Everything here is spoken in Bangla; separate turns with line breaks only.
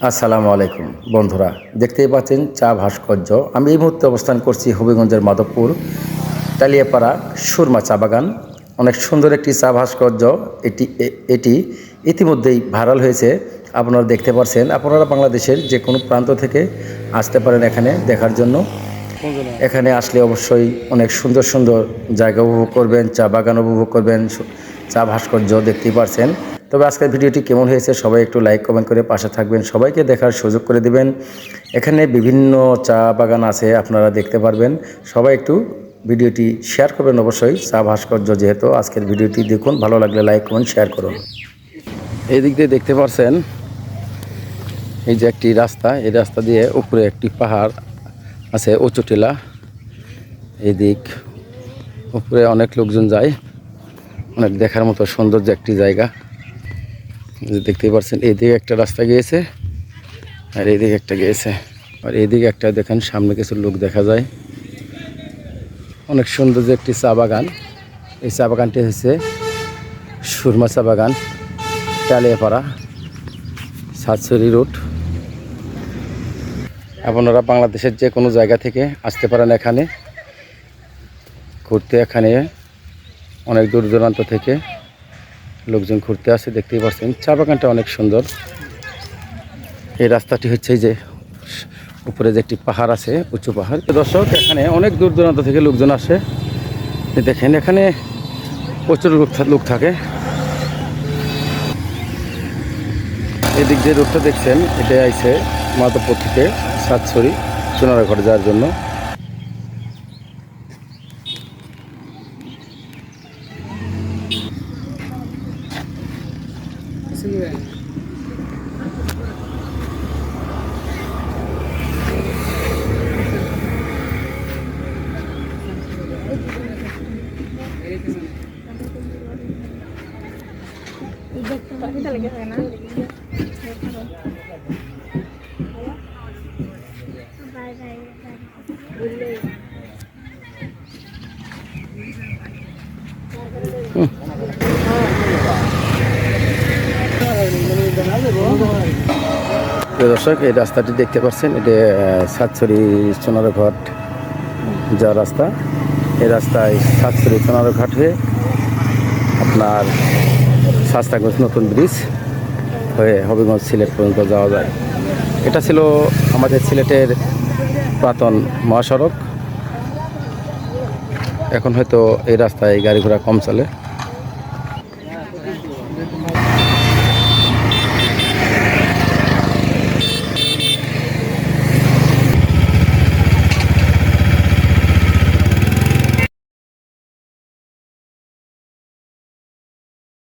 আসসালামু আলাইকুম, বন্ধুরা। দেখতেই পাচ্ছেন চা ভাস্কর্য। আমি এই মুহূর্তে অবস্থান করছি হবিগঞ্জের মাধবপুর টালিয়াপাড়া সুরমা চা বাগান। অনেক সুন্দর একটি চা ভাস্কর্য। এটি এটি ইতিমধ্যেই ভাইরাল হয়েছে। আপনারা দেখতে পাচ্ছেন আপনারা বাংলাদেশের যে কোনো প্রান্ত থেকে আসতে পারেন এখানে দেখার জন্য। এখানে আসলে অবশ্যই অনেক সুন্দর সুন্দর জায়গা উপভোগ করবেন, চা বাগান উপভোগ করবেন চা ভাস্কর্য দেখতেই পারছেন। তবে আজকের ভিডিওটি কেমন হয়েছে সবাই একটু লাইক কমেন্ট করে পাশে থাকবেন। সবাইকে দেখার সুযোগ করে দিবেন। এখানে বিভিন্ন চা বাগান আছে, আপনারা দেখতে পারবেন। সবাই একটু ভিডিওটি শেয়ার করবেন অবশ্যই, চা ভাস্কর্য যেহেতু। আজকের ভিডিওটি দেখুন, ভালো লাগলে লাইক কমেন্ট শেয়ার করুন। এই দিক দিয়ে দেখতে পারছেন, এই যে একটি রাস্তা, এই রাস্তা দিয়ে উপরে একটি পাহাড় আছে উঁচু টিলা এই দিক উপরে অনেক লোকজন যায়, অনেক দেখার মতো সৌন্দর্য একটি জায়গা। দেখতেই পাচ্ছেন এইদিকে একটা রাস্তা গিয়েছে আর এইদিকে একটা গিয়েছে। আর এইদিকে একটা দেখেন, সামনে কিছু লোক দেখা যায়। অনেক সুন্দর যে একটি চা বাগান। এই চা বাগানটি হচ্ছে সুরমা চা বাগান, টালিয়াপাড়া সাতসরি রোড। আপনারা বাংলাদেশের যে কোনো জায়গা থেকে আসতে পারেন এখানে। ঘুরতে এখানে অনেক দূর দূরান্ত থেকে। লোকজন ঘুরতে আসে, দেখতেই পাচ্ছেন চা বাগানটা অনেক সুন্দর। এই রাস্তাটি হচ্ছে যে, উপরে যে একটি পাহাড় আছে, উঁচু পাহাড়। দর্শক, এখানে অনেক দূর দূরান্ত থেকে লোকজন আসে। দেখেন, এখানে প্রচুর লোক লোক থাকে। এদিক যে রোডটা দেখছেন, এটা আইছে মাধবপুর থেকে সাতছড়ি সোনারাঘর যাওয়ার জন্য। Sungguhan. Tapi talaga sana. Hmm. প্রিয় দর্শক, এই রাস্তাটি দেখতে পাচ্ছেন, এটা সাতছড়ি সোনারঘাট যা রাস্তা। এই রাস্তায় সাতছড়ি সোনারঘাট হয়ে আপনার শাস্তাগঞ্জ নতুন ব্রিজ হয়ে হবিগঞ্জ সিলেট পর্যন্ত যাওয়া যায়। এটা ছিল আমাদের সিলেটের পুরাতন মহাসড়ক। এখন হয়তো এই রাস্তায় গাড়ি ঘোড়া কম চলে।